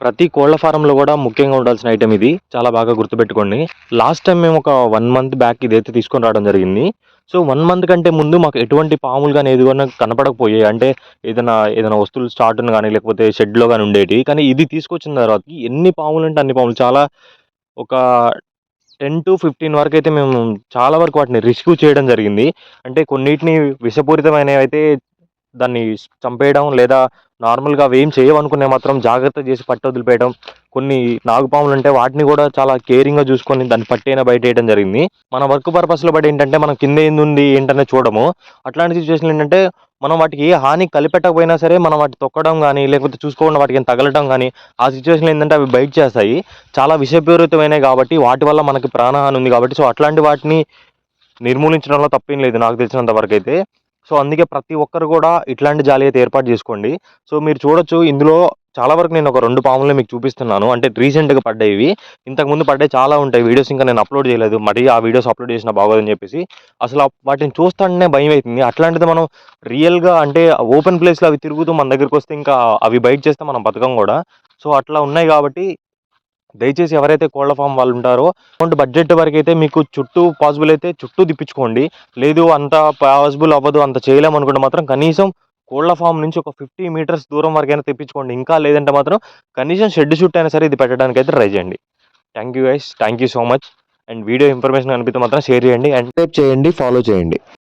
ప్రతి కోళ్ళ ఫారంలో కూడా ముఖ్యంగా ఉండాల్సిన ఐటమ్ ఇది. చాలా బాగా గుర్తుపెట్టుకోండి. లాస్ట్ టైం మేము ఒక వన్ మంత్ బ్యాక్ ఇదైతే తీసుకొని రావడం జరిగింది. సో వన్ మంత్ కంటే ముందు మాకు ఎటువంటి పాములు కానీ ఏది కానీ కనపడకపోయాయి. అంటే ఏదైనా ఏదైనా వస్తువులు స్టార్ట్ కానీ లేకపోతే షెడ్లో కానీ ఉండేవి కానీ ఇది తీసుకొచ్చిన తర్వాత ఎన్ని పాములు అంటే అన్ని పాములు చాలా ఒక టెన్ టు ఫిఫ్టీన్ వరకు అయితే మేము చాలా వరకు వాటిని రిస్క్యూ చేయడం జరిగింది. అంటే కొన్నిటిని విషపూరితమైనవి అయితే దాన్ని చంపేయడం లేదా నార్మల్గా అవి ఏం చేయవనుకునే మాత్రం జాగ్రత్త చేసి పట్టి వదిలిపేయడం కొన్ని నాగుపాములు ఉంటే వాటిని కూడా చాలా కేరింగ్గా చూసుకొని దాన్ని పట్టైనా బయట వేయడం జరిగింది. మన వర్క్ పర్పస్లో బట్టి ఏంటంటే మనం కింద ఏంది ఉంది ఏంటనే చూడము. అట్లాంటి సిచ్యువేషన్ ఏంటంటే మనం వాటికి ఏ హాని కలిపెట్టకపోయినా సరే మనం వాటి తొక్కడం కానీ లేకపోతే చూసుకోకుండా వాటికి తగలటం కానీ ఆ సిచ్యువేషన్లో ఏంటంటే అవి బయట చేస్తాయి. చాలా విషపూరితమైనవి కాబట్టి వాటి వల్ల మనకి ప్రాణహాని ఉంది కాబట్టి సో అట్లాంటి వాటిని నిర్మూలించడంలో తప్పేం లేదు నాకు తెలిసినంత వరకు అయితే సో అందుకే ప్రతి ఒక్కరు కూడా ఇట్లాంటి జాలి అయితే ఏర్పాటు చేసుకోండి. సో మీరు చూడొచ్చు ఇందులో చాలా వరకు నేను ఒక రెండు పాములు మీకు చూపిస్తున్నాను. అంటే రీసెంట్గా పడ్డాయి ఇంతకుముందు పడ్డాయి చాలా ఉంటాయి. వీడియోస్ ఇంకా నేను అప్లోడ్ చేయలేదు. మరి ఆ వీడియోస్ అప్లోడ్ చేసిన బాగోదని చెప్పేసి. అసలు వాటిని చూస్తానే భయం అవుతుంది. అట్లాంటిది మనం రియల్గా అంటే ఓపెన్ ప్లేస్లో అవి తిరుగుతూ మన దగ్గరికి వస్తే ఇంకా అవి బయట చేస్తే మనం బతకం కూడా. సో అట్లా ఉన్నాయి కాబట్టి దయచేసి ఎవరైతే కోళ్ళ ఫామ్ వాళ్ళు ఉంటారో అమౌంట్ బడ్జెట్ వరకు అయితే మీకు చుట్టూ పాసిబుల్ అయితే చుట్టూ తిప్పించుకోండి. లేదు అంత పాసిబుల్ అవ్వదు అంత చేయలేము అనుకుంటే మాత్రం కనీసం కోళ్ళ ఫామ్ నుంచి ఒక ఫిఫ్టీ మీటర్స్ దూరం వరకైనా తెప్పించుకోండి. ఇంకా లేదంటే మాత్రం కనీసం షెడ్ షూట్ అయినా సరే ఇది పెట్టడానికి అయితే ట్రై చేయండి. Thank you guys thank you so much and video information కనిపిస్తే మాత్రం షేర్ చేయండి. అండ్ టైప్ చేయండి. ఫాలో చేయండి.